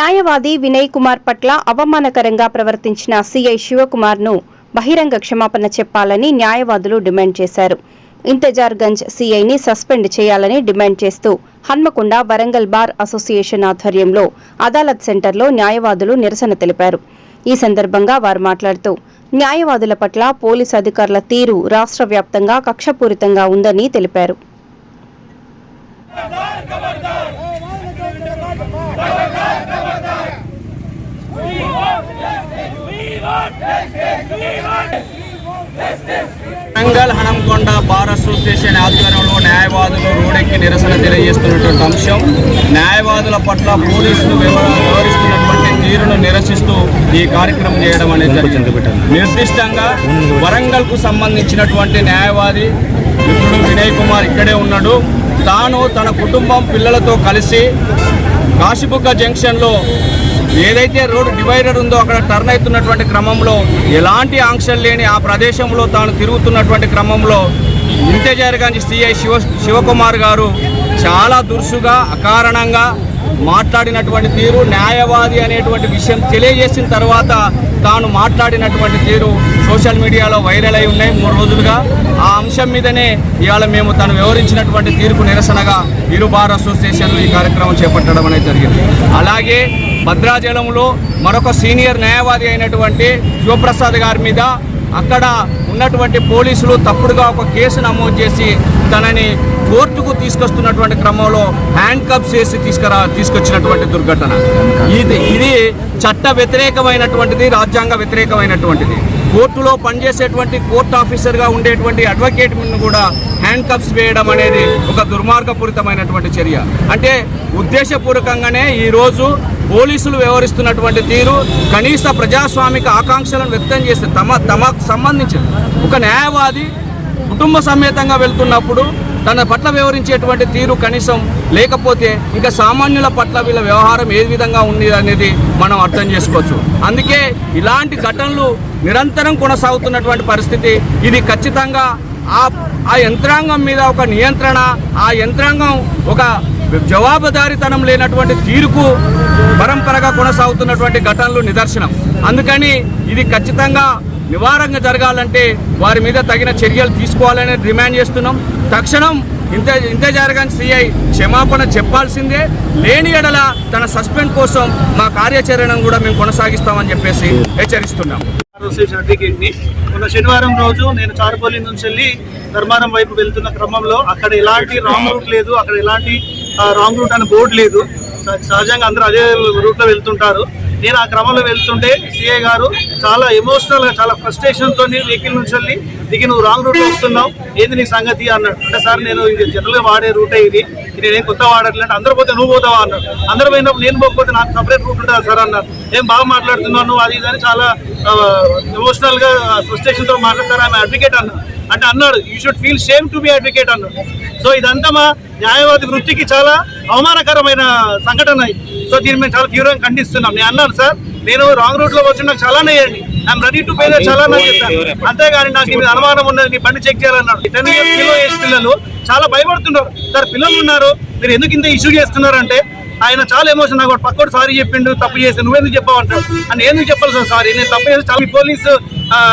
న్యాయవాది వినయ్ కుమార్ పట్ల అవమానకరంగా ప్రవర్తించిన సీఐ శివకుమార్ను బహిరంగ క్షమాపణ చెప్పాలని న్యాయవాదులు డిమాండ్ చేశారు. ఇంతజార్గంజ్ సీఐని సస్పెండ్ చేయాలని డిమాండ్ చేస్తూ హన్మకొండ వరంగల్ బార్ అసోసియేషన్ ఆధ్వర్యంలో అదాలత్ సెంటర్లో న్యాయవాదులు నిరసన తెలిపారు. ఈ సందర్భంగా వారు మాట్లాడుతూ న్యాయవాదుల పట్ల పోలీసు అధికారుల తీరు రాష్ట్ర వ్యాప్తంగా కక్షపూరితంగా ఉందని తెలిపారు. వరంగల్ హనంకొండ బార్ అసోసియేషన్ ఆధ్వర్యంలో న్యాయవాదులు రోడెక్కి నిరసన తెలియజేస్తున్నటువంటి అంశం. న్యాయవాదుల పట్ల పోలీసులు వివర- వివరిస్తున్నటువంటి తీరును నిరసిస్తూ ఈ కార్యక్రమం చేయడం అనేది జరిగింది. నిర్దిష్టంగా వరంగల్కు సంబంధించినటువంటి న్యాయవాది మిత్రుడు వినయ్ కుమార్ ఇక్కడే ఉన్నాడు. తాను తన కుటుంబం పిల్లలతో కలిసి కాశీబుగ్గ జంక్షన్లో ఏదైతే రోడ్డు డివైడర్ ఉందో అక్కడ టర్న్ అవుతున్నటువంటి క్రమంలో ఎలాంటి ఆంక్షలు లేని ఆ ప్రదేశంలో తాను తిరుగుతున్నటువంటి క్రమంలో ఇంతేజారిగాంచి సిఐ శివ శివకుమార్ గారు చాలా దురుసుగా అకారణంగా మాట్లాడినటువంటి తీరు న్యాయవాది అనేటువంటి విషయం తెలియజేసిన తర్వాత తాను మాట్లాడినటువంటి తీరు సోషల్ మీడియాలో వైరల్ అయి ఉన్నాయి మూడు రోజులుగా. ఆ అంశం మీదనే ఇవాళ మేము తను వివరించినటువంటి తీర్పు నిరసనగా ఇరు బార్ అసోసియేషన్లు ఈ కార్యక్రమం చేపట్టడం అనేది జరిగింది. అలాగే భద్రాచలంలో మరొక సీనియర్ న్యాయవాది అయినటువంటి శివప్రసాద్ గారి మీద అక్కడ ఉన్నటువంటి పోలీసులు తప్పుడుగా ఒక కేసు నమోదు చేసి తనని కోర్టుకు తీసుకొస్తున్నటువంటి క్రమంలో హ్యాండ్ కప్ చేసి తీసుకురా తీసుకొచ్చినటువంటి దుర్ఘటన. ఇది ఇది చట్ట వ్యతిరేకమైనటువంటిది రాజ్యాంగ వ్యతిరేకమైనటువంటిది. కోర్టులో పనిచేసేటువంటి కోర్టు ఆఫీసర్గా ఉండేటువంటి అడ్వకేట్ కూడా హ్యాండ్ కప్స్ వేయడం అనేది ఒక దుర్మార్గపూరితమైనటువంటి చర్య. అంటే ఉద్దేశపూర్వకంగానే ఈరోజు పోలీసులు వ్యవహరిస్తున్నటువంటి తీరు కనీస ప్రజాస్వామిక ఆకాంక్షలను వ్యక్తం చేస్తే తమ తమకు సంబంధించిన ఒక న్యాయవాది కుటుంబ సమేతంగా వెళ్తున్నప్పుడు తన పట్ల వ్యవహరించేటువంటి తీరు కనీసం లేకపోతే ఇంకా సామాన్యుల పట్ల వీళ్ళ వ్యవహారం ఏ విధంగా ఉంది అనేది మనం అర్థం చేసుకోవచ్చు. అందుకే ఇలాంటి ఘటనలు నిరంతరం కొనసాగుతున్నటువంటి పరిస్థితి ఇది ఖచ్చితంగా ఆ ఆ యంత్రాంగం మీద ఒక నియంత్రణ ఆ యంత్రాంగం ఒక జవాబుదారీతనం లేనటువంటి తీరుకు పరంపరగా కొనసాగుతున్నటువంటి ఘటనలు నిదర్శనం. అందుకని ఇది ఖచ్చితంగా నివారణ జరగాలంటే వారి మీద తగిన చర్యలు తీసుకోవాలని డిమాండ్ చేస్తున్నాం. తక్షణం ఇంత ఇంత జరగని సిఐ క్షమాపణ చెప్పాల్సిందే. లేని ఎడల తన సస్పెండ్ కోసం మా కార్యాచరణను కూడా మేము కొనసాగిస్తామని చెప్పేసి హెచ్చరిస్తున్నాం. అసోసియేషన్ మొన్న శనివారం రోజు నేను చారుపల్లి నుంచి వెళ్ళి ధర్మారం వైపు వెళ్తున్న క్రమంలో అక్కడ ఎలాంటి రాంగ్ రూట్ లేదు అక్కడ ఎలాంటి రాంగ్ రూట్ అనే బోర్డు లేదు. సహజంగా అందరూ అదే రూట్లో వెళ్తుంటారు. నేను ఆ క్రమంలో వెళ్తుంటే సిఐ గారు చాలా ఎమోషనల్గా చాలా ఫ్రస్ట్రేషన్ వెహికల్ నుంచి వెళ్ళి దిగి నువ్వు రాంగ్ రూట్లో వస్తున్నావు. ఏంది నీ సంగతి? అన్నాడు. అంటే సార్ నేను ఇది జనరల్గా వాడే రూటే ఇది. నేనేం కొత్త వాడట్లేదు. అందరూ పోతే నువ్వు పోతావా? అన్నాడు. అందరూ పోయినప్పుడు నేను పోకపోతే నాకు సపరేట్ రూట్ ఉంటుందా సార్? అన్నారు ఏం బాగా మాట్లాడుతున్నావు నువ్వు? అది ఇది అని చాలా ఎమోషనల్గా ఫ్రస్ట్రేషన్తో మాట్లాడతారు. ఆమె అడ్వకేట్ అన్నాడు అంటే అన్నాడు you should feel shame to be advocate అన్నాడు. సో ఇదంతా మా న్యాయవాది వృత్తికి చాలా అవమానకరమైన సంఘటన ఇది. సో దీన్ని మేము చాలా తీవ్రంగా ఖండిస్తున్నాం. నేను అన్నాను సార్ నేను రాంగ్ రూట్లో వచ్చి నాకు చలానా వేయండి ఐఎమ్ రెడీ టు పే చలానా చేస్తాను అంతేగాని నాకు ఇది అనుమానం ఉన్నది నీ బండి చెక్ చేయాలన్నాడు. టెన్ ఇయర్స్ కిలో ఏజ్ పిల్లలు చాలా భయపడుతున్నారు. సార్ పిల్లలు ఉన్నారు. మీరు ఎందుకు ఇంత ఇష్యూ చేస్తున్నారంటే ఆయన చాలా ఎమోషన్ నాకు పక్కోడు సారీ చెప్పిండు తప్పు చేసి నువ్వెందుకు చెప్పావు అంటాడు. అని ఎందుకు చెప్పాలి సార్ సారీ? నేను తప్పు చేసి చాలా పోలీసు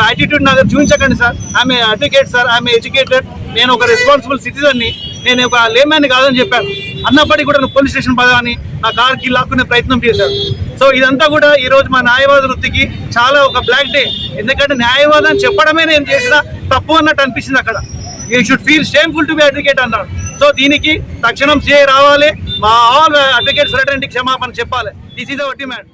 యాటిట్యూడ్ నాకు చూపించకండి సార్. ఆమె అడ్వకేట్ సార్ ఆమె ఎడ్యుకేటెడ్ నేను ఒక రెస్పాన్సిబుల్ సిటిజన్ని నేను ఒక లేమ్యాన్ కాదని చెప్పాను. అన్నప్పటికీ కూడా నువ్వు పోలీస్ స్టేషన్ పదా అని నా కార్కి లాక్కునే ప్రయత్నం చేశారు సో ఇదంతా కూడా ఈరోజు మా న్యాయవాద వృత్తికి చాలా ఒక బ్లాక్ డే ఎందుకంటే న్యాయవాదం చెప్పడమే నేను చేసిన తప్పు అన్నట్టు అనిపించింది అక్కడ. You should feel shameful to be advocate అన్నాడు సో దీనికి తక్షణం సిఐ రావాలి. మా ఆల్ అడ్వకేట్స్ క్షమాపణ చెప్పాలి. This is our demand